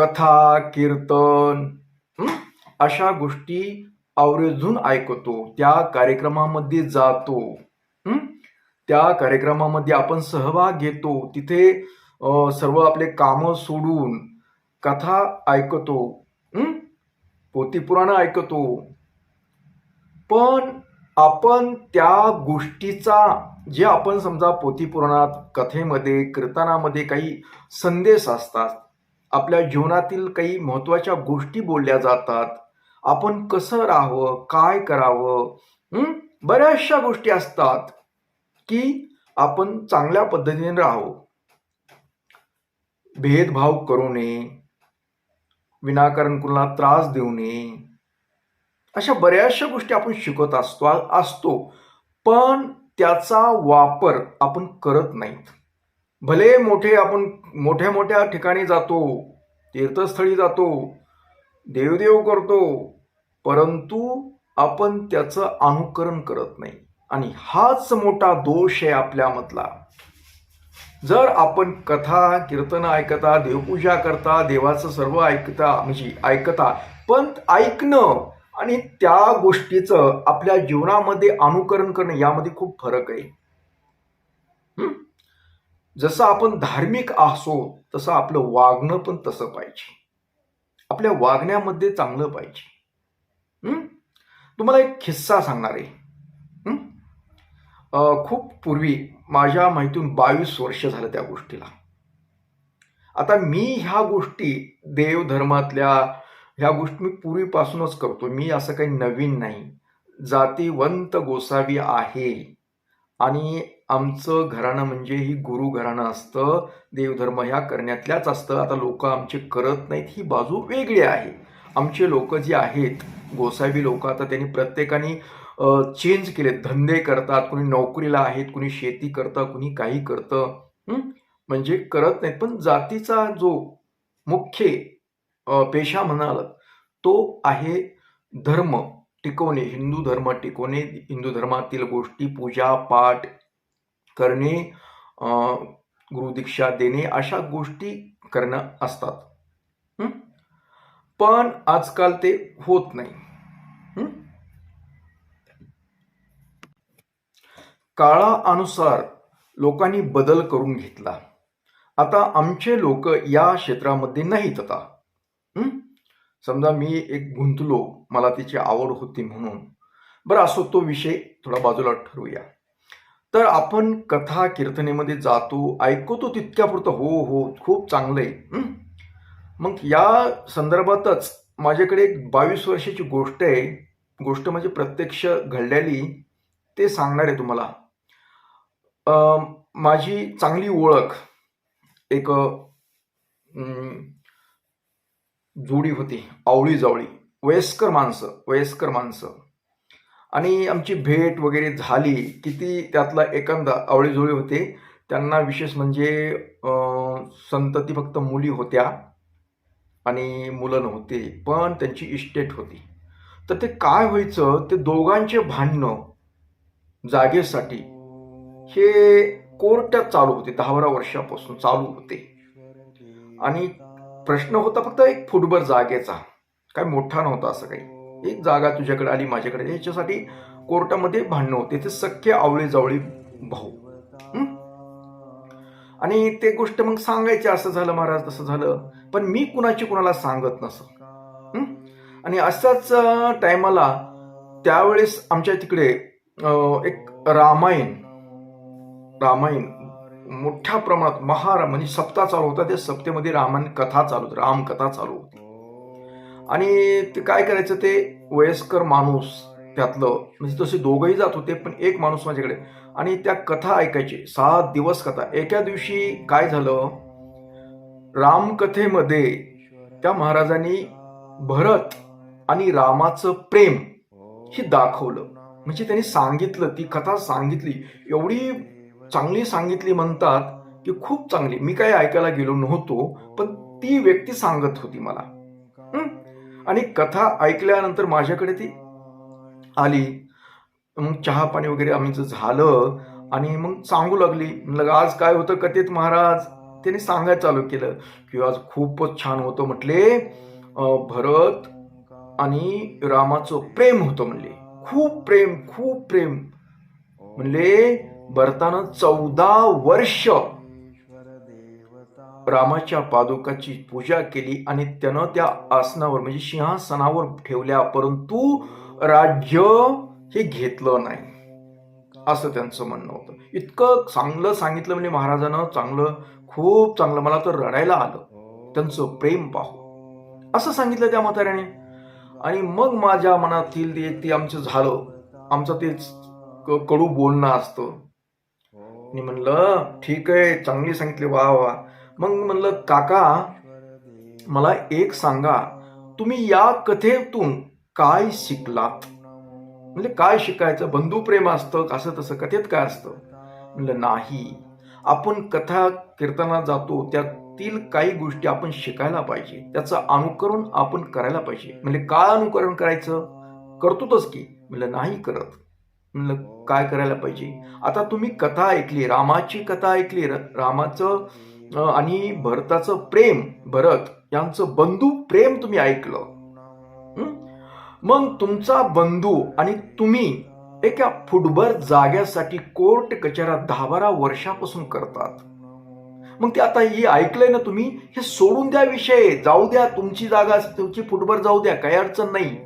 कथा कीर्तन अशा गोष्टी आवर्जून ऐकतो. त्या कार्यक्रमामध्ये जातो. त्या कार्यक्रमामध्ये आपण सहभाग घेतो. तिथे सर्व आपले कामं सोडून कथा ऐकतो. पोतीपुराणं ऐकतो. पण आपण त्या गोष्टीचा जे आपण समजा पोतीपुराणात कथेमध्ये कीर्तनामध्ये काही संदेश असतात आपल्या जीवनातील काही महत्त्वाच्या गोष्टी बोलल्या जातात. आपण कसं राहावं काय करावं बऱ्याचशा गोष्टी असतात की आपण चांगल्या पद्धतीने राहावं. भेदभाव करू नये विनाकारण कुणाला त्रास देऊ नये. अशा बऱ्याचशा गोष्टी आपण शिकत असतो असतो. पण त्याचा वापर आपण करत नाहीत. भले मोठे आपण मोठ्या मोठ्या ठिकाणी जातो तीर्थस्थळी जातो देवदेव करतो परंतु आपण त्याचं अनुकरण करत नाही. आणि हाच मोठा दोष आहे आपल्यामधला. जर आपण कथा कीर्तन ऐकता देवपूजा करता देवाचं सर्व ऐकता म्हणजे ऐकता पण ऐकणं आणि त्या गोष्टीचं आपल्या जीवनामध्ये अनुकरण करणं यामध्ये खूप फरक आहे. जसं आपण धार्मिक असो तसं आपलं वागणं पण तसं पाहिजे. आपल्या वागण्यामध्ये चांगलं पाहिजे. तुम्हाला एक किस्सा सांगणार आहे. खूप पूर्वी माझ्या माहितीतून बावीस वर्ष झालं त्या गोष्टीला. आता मी ह्या गोष्टी देवधर्मातल्या ह्या गोष्टी मी पूर्वीपासूनच करतो. मी असं काही नवीन नाही. जातीवंत गोसावी आहे. आणि आमचं घराणं म्हणजे ही गुरु घराणं असतं देवधर्म ह्या करण्यातल्याच असतं. आता लोक आमचे करत नाहीत ही बाजू वेगळी आहे. आमचे लोक जे आहेत गोसावी लोक आता त्यांनी प्रत्येकाने चेंज केले धंदे करतात कुणी नोकरीला आहेत कुणी शेती करतं कुणी काही करतं. म्हणजे करत नाहीत. पण जातीचा जो मुख्य पेशा म्हणाल तो आहे धर्म. टिकवणे हिंदू धर्म टिकवणे हिंदू धर्मातील गोष्टी पूजा पाठ करणे गुरुदीक्षा देणे अशा गोष्टी करणं असतात. पण आजकाल ते होत नाही. काळानुसार लोकांनी बदल करून घेतला. आता आमचे लोक या क्षेत्रामध्ये नाहीत आता. समजा मी एक गुंतलो मला तिची आवड होती म्हणून. बरं असो तो विषय थोडा बाजूला ठरवूया. तर आपण कथा कीर्तनेमध्ये जातो ऐकतो तितक्यापुरतं. हो हो खूप चांगलं आहे मग या संदर्भातच माझ्याकडे एक बावीस वर्षाची गोष्ट आहे. गोष्ट म्हणजे प्रत्यक्ष घडलेली ते सांगणार आहे तुम्हाला. माझी चांगली ओळख एक जोडी होती आवळी जावळी वयस्कर माणसं वयस्कर माणसं. आणि आमची भेट वगैरे झाली किती त्यातला एकंदा आवळीजोळी होते. त्यांना विशेष म्हणजे संतती फक्त मुली होत्या आणि मुलं नव्हते पण त्यांची इस्टेट होती. तर ते काय व्हायचं ते दोघांचे भांडणं जागेसाठी हे कोर्टात चालू होते दहा बारा वर्षापासून चालू होते. आणि प्रश्न होता फक्त एक फुटभर जागेचा काय मोठा नव्हता असं काही. एक जागा तुझ्याकडे आली माझ्याकडे. याच्यासाठी कोर्टामध्ये भांडणं होते. ते सख्य आवळे जावळी भाऊ आणि ते गोष्ट मग सांगायची असं झालं महाराज तसं झालं. पण मी कुणाची कुणाला सांगत नसं आणि अशाच टायमाला त्यावेळेस आमच्या तिकडे एक रामायण रामायण मोठ्या प्रमाणात महारा म्हणजे सप्ताह चालू होता. त्या सप्तेमध्ये रामायण कथा चालू होती. रामकथा चालू होती. आणि ते काय करायचं ते वयस्कर माणूस त्यातलं म्हणजे तसे दोघंही जात होते पण एक माणूस माझ्याकडे. आणि त्या कथा ऐकायची सात दिवस कथा. एका दिवशी काय झालं रामकथेमध्ये त्या महाराजांनी भरत आणि रामाचं प्रेम हे दाखवलं. म्हणजे त्यांनी सांगितलं ती कथा सांगितली. एवढी चांगली सांगितली म्हणतात की खूप चांगली. मी काही ऐकायला गेलो नव्हतो पण ती व्यक्ती सांगत होती मला. आणि कथा ऐकल्यानंतर माझ्याकडे ती आली. मग चहा पाणी वगैरे आमचं झालं आणि मग सांगू लागली. म्हणलं आज काय होतं कथेत महाराज? त्याने सांगायला चालू केलं की आज खूपच छान होतं म्हटले. भरत आणि रामाचं प्रेम होतं म्हणले. खूप प्रेम खूप प्रेम. म्हणले भरतानं चौदा वर्ष रामाच्या पादुकाची पूजा केली आणि त्यानं त्या आसनावर म्हणजे सिंहासनावर ठेवल्या परंतु राज्य हे घेतलं नाही. असं त्यांचं म्हणणं होतं. इतकं चांगलं सांगितलं म्हणजे महाराजानं चांगलं खूप चांगलं मला तर रडायला आलं. त्यांचं प्रेम पाहू. असं सांगितलं त्या म्हाताऱ्याने. आणि मग माझ्या मनातील ते ते आमचं झालं. आमचं ते कडू बोलणं असतं. मी म्हणलं ठीक आहे चांगली सांगितली वा वा. मग म्हणलं काका मला एक सांगा तुम्ही या कथेतून काय शिकलात? म्हणजे काय शिकायचं? बंधुप्रेम असतं असं तसं कथेत काय असतं? म्हणलं नाही. आपण कथा कीर्तनात जातो त्यातील काही गोष्टी आपण शिकायला पाहिजे. त्याचं अनुकरण आपण करायला पाहिजे. म्हणजे काय अनुकरण करायचं? करतोच की. म्हणलं नाही करत. म्हणलं काय करायला पाहिजे? आता तुम्ही कथा ऐकली रामाची कथा ऐकली. रामाचं आणि भरताचं प्रेम भरत यांचं बंधू प्रेम तुम्ही ऐकलं. मग तुमचा बंधू आणि तुम्ही एका फुटभर जाग्यासाठी कोर्ट कचऱ्या दहा बारा वर्षापासून करतात. मग ते आता हे ऐकलंय ना तुम्ही? हे सोडून द्या विषय. जाऊ द्या तुमची जागा तुमची फुटभर जाऊ द्या काही अडचण नाही.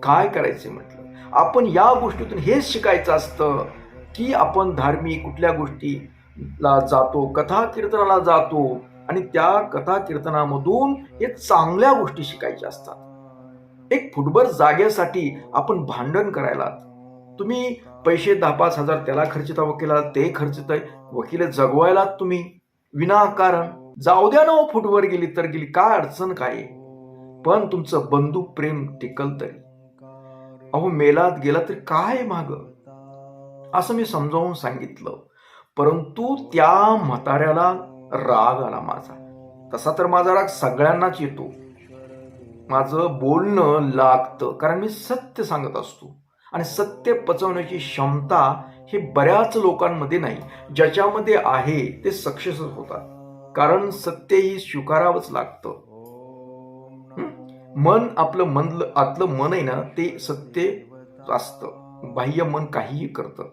काय करायचं म्हटलं? आपण या गोष्टीतून हेच शिकायचं असतं की आपण धार्मिक कुठल्या गोष्टी ला जातो कथा कीर्तनाला जातो आणि त्या कथा कीर्तनामधून हे चांगल्या गोष्टी शिकायच्या असतात. एक फुटभर जागेसाठी आपण भांडण करायला. तुम्ही पैसे दहा पाच हजार त्याला खर्चिता वकिला ते खर्चित वकील जगवायला तुम्ही विनाकारण. जाऊ द्या ना हो, फुटवर गेली तर गेली काय अडचण काय पण तुमचं बंधू प्रेम टिकल तरी. अहो मेलात गेला तरी काय माग? असं मी समजावून सांगितलं. परंतु त्या म्हाताऱ्याला राग आला माझा. तसा तर माझा राग सगळ्यांनाच येतो. माझं बोलणं लागतं कारण मी सत्य सांगत असतो. आणि सत्य पचवण्याची क्षमता हे बऱ्याच लोकांमध्ये नाही. ज्याच्यामध्ये आहे ते सक्सेसच होतात. कारण सत्य ही स्वीकारावंच लागतं. मन आपलं मन आतलं मन आहे ना ते सत्य असतं. बाह्य मन काहीही करतं.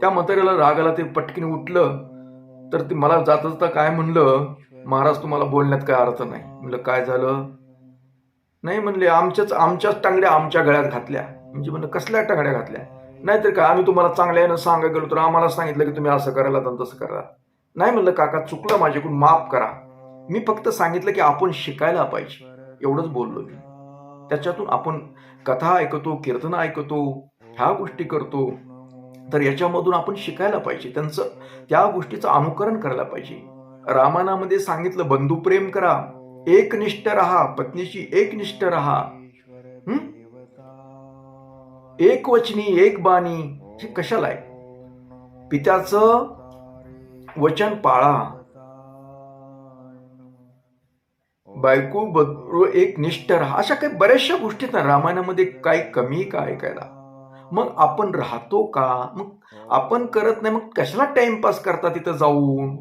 त्या म्हाताऱ्याला राग आला ते पटकीने उठलं तर ते मला जाता जाता काय म्हणलं महाराज तुम्हाला बोलण्यात काय अर्थ नाही. म्हणलं काय झालं? नाही म्हणले आमच्याच आमच्याच टांगड्या आमच्या गळ्यात घातल्या. म्हणजे म्हणलं कसल्या टांगड्या घातल्या? नाहीतर काय आम्ही तुम्हाला चांगल्यानं सांगा गेलो तर आम्हाला सांगितलं की तुम्ही असं करायला तर तसं करा नाही म्हणलं काका चुकलं माझ्याकडून माफ करा. मी फक्त सांगितलं की आपण शिकायला पाहिजे. एवढंच बोललो मी. त्याच्यातून आपण कथा ऐकतो कीर्तन ऐकतो ह्या गोष्टी करतो. तर याच्यामधून आपण शिकायला पाहिजे. त्यांचं त्या गोष्टीचं अनुकरण करायला पाहिजे. रामायणामध्ये सांगितलं बंधुप्रेम करा एकनिष्ठ राहा पत्नीशी एकनिष्ठ राहा. एक वचनी एक बाणी हे कशाला आहे? पित्याचं वचन पाळा. बायको बरोबर एक निष्ठ राहा. अशा काही बऱ्याचशा गोष्टी आहेत ना रामायणामध्ये काही कमी का ऐकायला मग आपण राहतो का? मग आपण करत नाही मग कशाला टाइमपास करता तिथं जाऊन?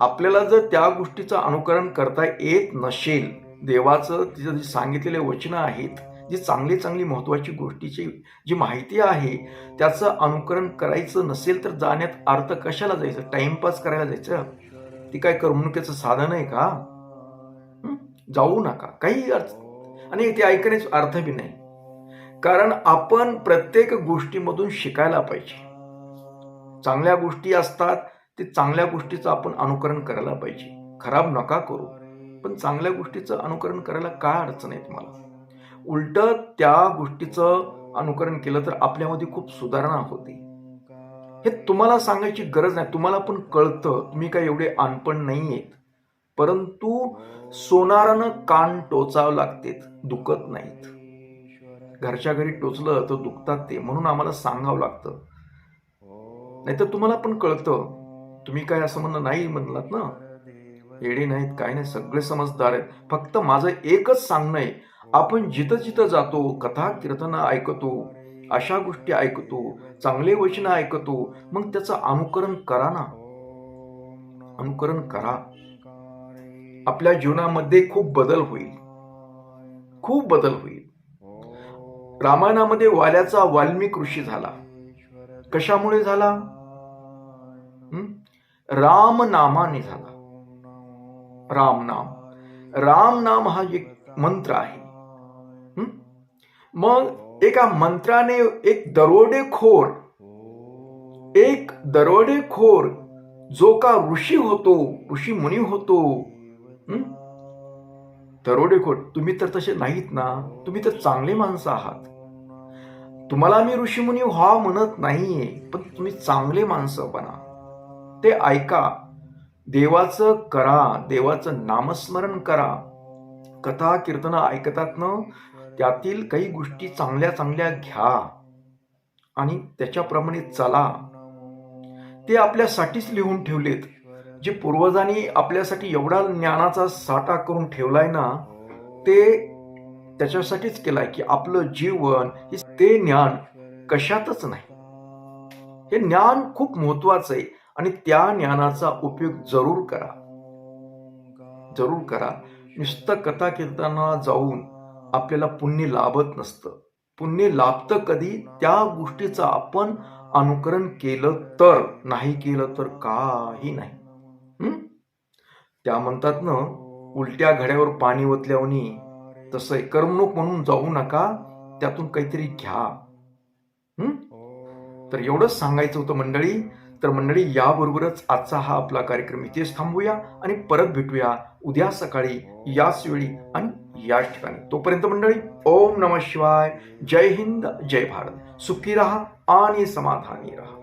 आपल्याला जर त्या गोष्टीचं अनुकरण करता येत नसेल देवाचं तिचं जे सांगितलेले वचनं आहेत जी चांगली चांगली महत्वाची गोष्टीची जी माहिती आहे त्याचं अनुकरण करायचं नसेल तर जाण्यात अर्थ कशाला जायचं? टाइमपास करायला जायचं? ती काय करमणुकीचं साधन आहे का? हं? जाऊ नका. काही अर्थ आणि ते ऐकण्याचा अर्थ बी नाही. कारण आपण प्रत्येक गोष्टीमधून शिकायला पाहिजे. चांगल्या गोष्टी असतात ते चांगल्या गोष्टीचं आपण अनुकरण करायला पाहिजे. खराब नका करू पण चांगल्या गोष्टीचं अनुकरण करायला काय अडचण आहे तुम्हाला? उलट त्या गोष्टीचं अनुकरण केलं तर आपल्यामध्ये खूप सुधारणा होते. हे तुम्हाला सांगायची गरज नाही. तुम्हाला पण कळतं. तुम्ही काय एवढे अनपण नाही आहेत परंतु सोनारानं कान टोचावं लागते दुखत नाहीत. घरच्या घरी टोचलं तर दुखतात ते म्हणून आम्हाला सांगावं लागतं. नाहीतर तुम्हाला पण कळतं. तुम्ही काय असं म्हणणं नाही म्हणलात ना? येडे नाहीत काय नाही सगळे समजदार आहेत. फक्त माझं एकच सांगणं आहे आपण जिथं जिथं जातो कथा कीर्तन ऐकतो अशा गोष्टी ऐकतो चांगले वचन ऐकतो मग त्याचं अनुकरण करा ना. अनुकरण करा. आपल्या जीवनामध्ये खूप बदल होईल. खूप बदल होईल. रामायणामध्ये वाल्याचा वाल्मिक ऋषी झाला. कशामुळे झाला? राम नामाने झाला. राम नाम राम नाम हा एक मंत्र आहे. मग एका मंत्राने एक दरोडेखोर एक दरोडेखोर जो का ऋषी होतो ऋषी मुनी होतो हुँ? दरोडेखोर तुम्ही तर तसे नाहीत ना. तुम्ही तर चांगले माणसं आहात. तुम्हाला मी ऋषीमुनी व्हा म्हणत नाहीये पण तुम्ही चांगले माणसं बना. ते ऐका. देवाचं करा देवाचं नामस्मरण करा. कथा कीर्तन ऐकतात ना त्यातील काही गोष्टी चांगल्या चांगल्या घ्या. आणि त्याच्याप्रमाणे चला. ते आपल्यासाठीच लिहून ठेवलेत. जे पूर्वजांनी आपल्यासाठी एवढा ज्ञानाचा साठा करून ठेवलाय ना ते त्याच्यासाठीच केलाय की आपलं जीवन हे ते ज्ञान कशातच नाही. हे ज्ञान खूप महत्वाचं आहे आणि त्या ज्ञानाचा उपयोग जरूर करा. जरूर करा. नुसतं कथा कीर्तना जाऊन आपल्याला पुण्य लाभत नसतं. पुण्य लाभतं कधी? त्या गोष्टीचं आपण अनुकरण केलं तर. नाही केलं तर काही नाही. त्या म्हणतात ना उलट्या घड्यावर पाणी ओतल्यावनी तसं करमणूक म्हणून जाऊ नका त्यातून काहीतरी घ्या. तर एवढंच सांगायचं होतं मंडळी. तर मंडळी याबरोबरच आजचा हा आपला कार्यक्रम इथेच थांबूया आणि परत भेटूया उद्या सकाळी याच वेळी आणि याच ठिकाणी. तोपर्यंत मंडळी ओम नम शिवाय. जय हिंद जय भारत. सुखी राहा आणि समाधानी राहा.